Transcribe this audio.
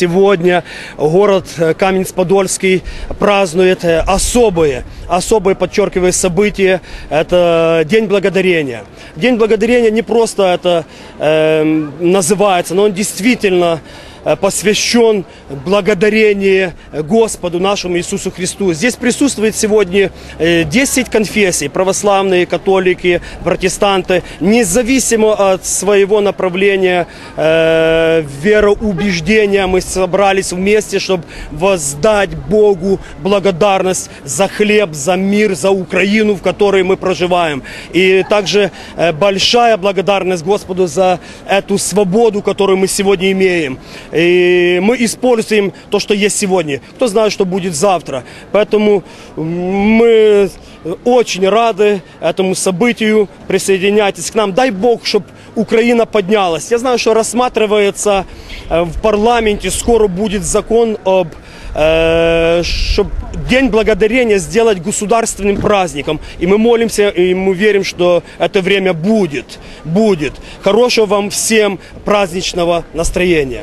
сегодня город э, Каменец-Подольский празднует э, особые, особые, подчеркиваю, события. Это День Благодарения. День Благодарения не просто это э, называется, но он действительно э, посвящен благодарению Господу нашему Иисусу Христу. Здесь присутствует сегодня э, 10 конфессий, православные, католики, протестанты, независимо от своего направления э, вероубеждения, мы собрались вместе, чтобы воздать Богу благодарность за хлеб, за мир, за Украину, в которой мы проживаем. И также э, большая благодарность Господу за эту свободу, которую мы сегодня имеем. И мы используем то, что есть сегодня. Кто знает, что будет завтра. Поэтому мы очень рады этому событию. Присоединяйтесь к нам. Дай Бог, чтобы Украина поднялась. Я знаю, что рассматривается э, в парламенте, скоро будет закон об чтобы День Благодарения сделать государственным праздником. И мы молимся, и мы верим, что это время будет. Будет. Хорошего вам всем праздничного настроения.